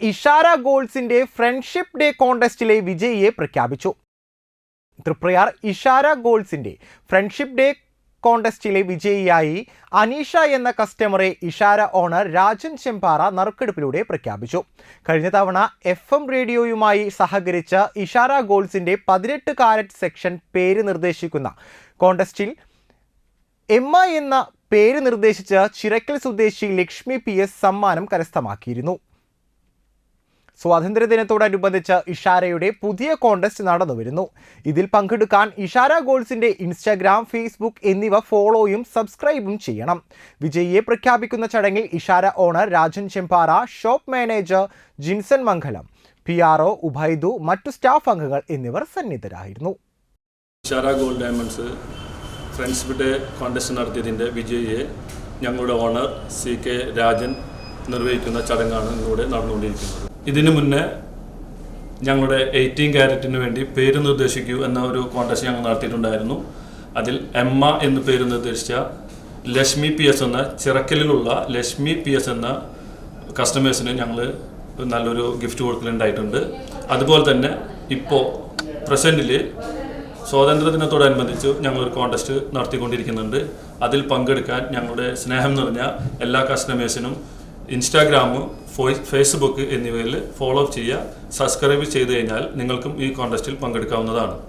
ഇഷാര ഗോൾസിന്റെ friendship day കോണ്ടസ്റ്റിലെ വിജയിയെ പ്രഖ്യാപിച്ചു. തൃപ്രയാർ ഇഷാര ഗോൾസിന്റെ ഫ്രണ്ട്ഷിപ്പ് ഡേ കോണ്ടസ്റ്റിലെ വിജയിയായി അനീഷ എന്ന കസ്റ്റമറെ ഇഷാര ഓണർ രാജൻ ചെമ്പാറ നറുക്കെടുപ്പിലൂടെ പ്രഖ്യാപിച്ചു. കഴിഞ്ഞ തവണ എഫ് എം റേഡിയോയുമായി സഹകരിച്ച ഇഷാര ഗോൾസിന്റെ പതിനെട്ട് കാരറ്റ് സെക്ഷൻ പേര് നിർദ്ദേശിക്കുന്ന കോണ്ടസ്റ്റിൽ എം എന്ന പേര് നിർദ്ദേശിച്ച ചിറക്കൽ സ്വദേശി ലക്ഷ്മി പി എസ് സമ്മാനം കരസ്ഥമാക്കിയിരുന്നു. സ്വാതന്ത്ര്യദിനത്തോടനുബന്ധിച്ച് ഇഷാരയുടെ പുതിയ കോണ്ടസ്റ്റ് നടന്നു വരുന്നു ഇതിൽ പങ്കെടുക്കാൻ ഇഷാര ഗോൾസിന്റെ ഇൻസ്റ്റാഗ്രാം ഫേസ്ബുക്ക് എന്നിവ ഫോളോയും സബ്സ്ക്രൈബും ചെയ്യണം. വിജയിയെ പ്രഖ്യാപിക്കുന്ന ചടങ്ങിൽ Ishara owner Rajan Chempara shop manager Jinson Mangalam P R O Ubaidu മറ്റു സ്റ്റാഫ് അംഗങ്ങൾ എന്നിവർ സന്നിധരായിരുന്നു. ഇഷാര ഡയമണ്ട്സ് ഫ്രണ്ട്സ് വിജയിയെ ഞങ്ങളുടെ ഓണർ സി കെ രാജൻ നിർവഹിക്കുന്ന ചടങ്ങാണ് ഇന്നിവിടെ നടന്നുകൊണ്ടിരിക്കുന്നത്. ഇതിനു മുന്നേ ഞങ്ങളുടെ എയ്റ്റീൻ ക്യാരറ്റിന് വേണ്ടി പേര് നിർദ്ദേശിക്കൂ എന്ന ഒരു കോൺടെസ്റ്റ് ഞങ്ങൾ നടത്തിയിട്ടുണ്ടായിരുന്നു. അതിൽ എമ്മ എന്ന് പേര് നിർദ്ദേശിച്ച ലക്ഷ്മി പി എസ് എന്ന ചിറക്കലിലുള്ള ലക്ഷ്മി പി എസ് എന്ന കസ്റ്റമേഴ്സിന് ഞങ്ങൾ നല്ലൊരു ഗിഫ്റ്റ് കൊടുക്കലുണ്ടായിട്ടുണ്ട്. അതുപോലെ തന്നെ ഇപ്പോൾ പ്രസന്റിൽ സ്വാതന്ത്ര്യദിനത്തോടനുബന്ധിച്ച് ഞങ്ങളൊരു കോൺടെസ്റ്റ് നടത്തിക്കൊണ്ടിരിക്കുന്നുണ്ട്. അതിൽ പങ്കെടുക്കാൻ ഞങ്ങളുടെ സ്നേഹം നിറഞ്ഞ എല്ലാ കസ്റ്റമേഴ്സിനും ഇൻസ്റ്റാഗ്രാമ് ഫേസ്ബുക്ക് എന്നിവയിൽ ഫോളോ ചെയ്യുക സബ്സ്ക്രൈബ് ചെയ്ത് കഴിഞ്ഞാൽ നിങ്ങൾക്കും ഈ കോൺടെസ്റ്റിൽ പങ്കെടുക്കാവുന്നതാണ്.